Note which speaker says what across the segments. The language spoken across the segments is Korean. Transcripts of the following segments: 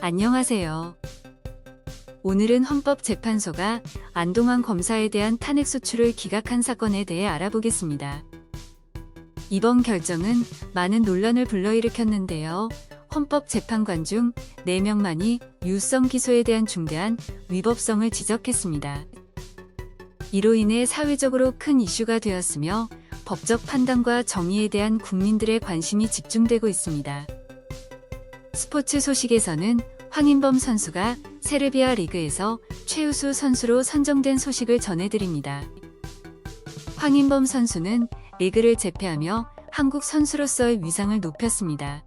Speaker 1: 안녕하세요. 오늘은 헌법재판소가 안동환 검사에 대한 탄핵 소추를 기각한 사건에 대해 알아보겠습니다. 이번 결정은 많은 논란을 불러일으켰는데요. 헌법재판관 중 4명만이 유성 기소에 대한 중대한 위법성을 지적했습니다. 이로 인해 사회적으로 큰 이슈가 되었으며 법적 판단과 정의에 대한 국민들의 관심이 집중되고 있습니다. 스포츠 소식에서는 황인범 선수가 세르비아 리그에서 최우수 선수로 선정된 소식을 전해드립니다. 황인범 선수는 리그를 제패하며 한국 선수로서의 위상을 높였습니다.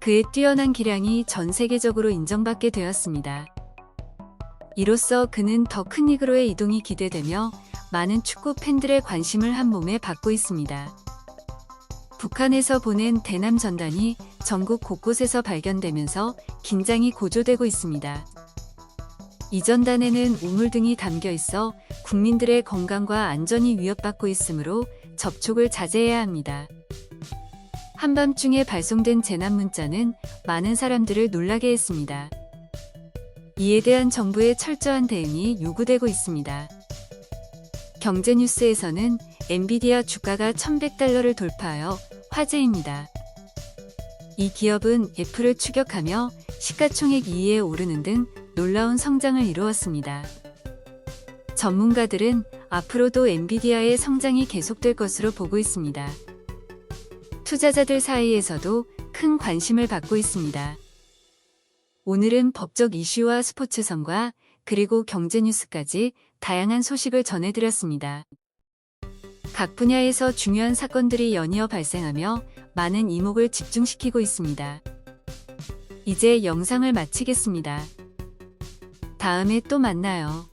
Speaker 1: 그의 뛰어난 기량이 전 세계적으로 인정받게 되었습니다. 이로써 그는 더 큰 리그로의 이동이 기대되며 많은 축구 팬들의 관심을 한 몸에 받고 있습니다. 북한에서 보낸 대남 전단이 전국 곳곳에서 발견되면서 긴장이 고조되고 있습니다. 이 전단에는 우물 등이 담겨 있어 국민들의 건강과 안전이 위협받고 있으므로 접촉을 자제해야 합니다. 한밤중에 발송된 재난 문자는 많은 사람들을 놀라게 했습니다. 이에 대한 정부의 철저한 대응이 요구되고 있습니다. 경제뉴스에서는 엔비디아 주가가 1100달러를 돌파하여 화제입니다. 이 기업은 애플을 추격하며 시가총액 2위에 오르는 등 놀라운 성장을 이루었습니다. 전문가들은 앞으로도 엔비디아의 성장이 계속될 것으로 보고 있습니다. 투자자들 사이에서도 큰 관심을 받고 있습니다. 오늘은 법적 이슈와 스포츠성과 그리고 경제 뉴스까지 다양한 소식을 전해드렸습니다. 각 분야에서 중요한 사건들이 연이어 발생하며 많은 이목을 집중시키고 있습니다. 이제 영상을 마치겠습니다. 다음에 또 만나요.